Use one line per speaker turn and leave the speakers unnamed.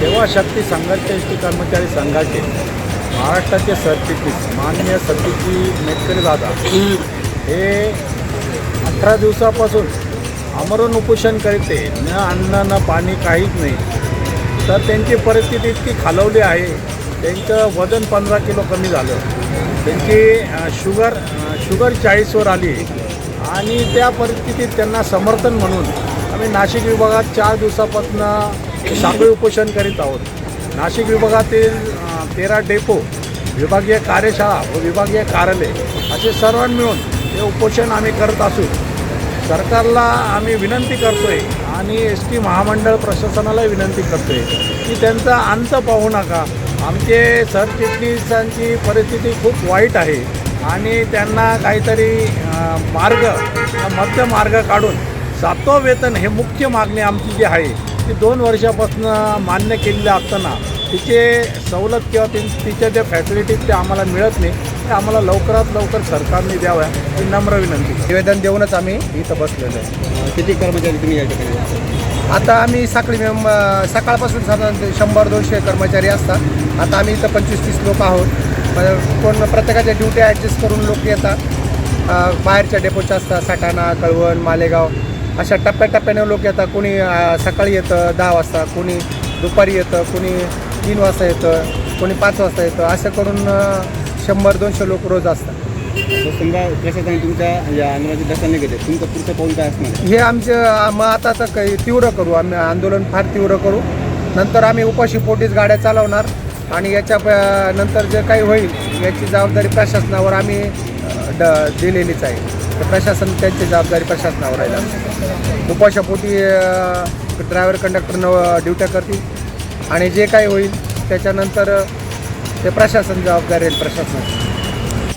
सेवाशक्ती संघाचे S T कर्मचारी संघाचे महाराष्ट्राचे सरचिटणीस माननीय सरचिटणी मेटकरी दादा. हे अठरा दिवसापासून आमरण उपोषण करते न अन्न न पाणी काहीच नाही. तर त्यांची परिस्थिती इतकी खालवली आहे त्यांचं वजन पंधरा किलो कमी झालं. त्यांची शुगर शुगर चाळीसवर आली. आणि त्या परिस्थितीत त्यांना समर्थन म्हणून आम्ही नाशिक विभागात चार दिवसापासून साखळी उपोषण करीत आहोत. नाशिक विभागातील तेरा डेपो विभागीय कार्यशाळा व विभागीय कार्यालय असे सर्व मिळून हे उपोषण आम्ही करत असू. सरकारला आम्ही विनंती करतोय आणि एस टी महामंडळ प्रशासनाला विनंती करतोय की त्यांचा अंत पाहू नका. आमचे सरचिटणीसांची परिस्थिती खूप वाईट आहे आणि त्यांना काहीतरी मार्ग मध्य मार्ग काढून सातवं वेतन हे मुख्य मागणी आमची जी आहे ती दोन वर्षापासून मान्य केलेली असताना तिचे सवलत किंवा ति तिच्या ज्या फॅसिलिटीज त्या आम्हाला मिळत नाही ते आम्हाला लवकरात लवकर सरकारने द्याव्या ही नम्र विनंती.
निवेदन देऊनच आम्ही इथं बसलेलो आहे.
किती कर्मचारी तुम्ही या ठिकाणी?
आता आम्ही साखळी मेंब सकाळपासून साधारण शंभर दोनशे कर्मचारी असतात. आता आम्ही इथं पंचवीस तीस लोक आहोत. पण कोण प्रत्येकाच्या ड्युटी ॲडजस्ट करून लोक येतात. बाहेरच्या डेपोच्या असतात साठाणा कळवण मालेगाव. अशा टप्प्याटप्प्याने लोक येतात. कोणी सकाळी येतं दहा वाजता कोणी दुपारी येतं कोणी तीन वाजता येतं कोणी पाच वाजता येतं. असं करून शंभर दोनशे लोक रोज असतात.
तर समजा प्रशासनाने तुमच्या या आंदोलनाची दखल नाही घेतली. तुमचं पुढचं पाऊल काय असणार आहे?
हे आमचं मग आता तर काही तीव्र करू. आम्ही आंदोलन फार तीव्र करू. नंतर आम्ही उपाशी पोटीच गाड्या चालवणार आणि याच्या नंतर जे काही होईल याची जबाबदारी प्रशासनावर आम्ही ड दिलेलीच आहे. तर प्रशासन त्यांची जबाबदारी प्रशासनावर राहिला. उपाशापोटी ड्रायव्हर कंडक्टरनं ड्युट्या करतील. आणि जे काही होईल त्याच्यानंतर ते प्रशासन जबाबदारी राहील प्रशासनाची.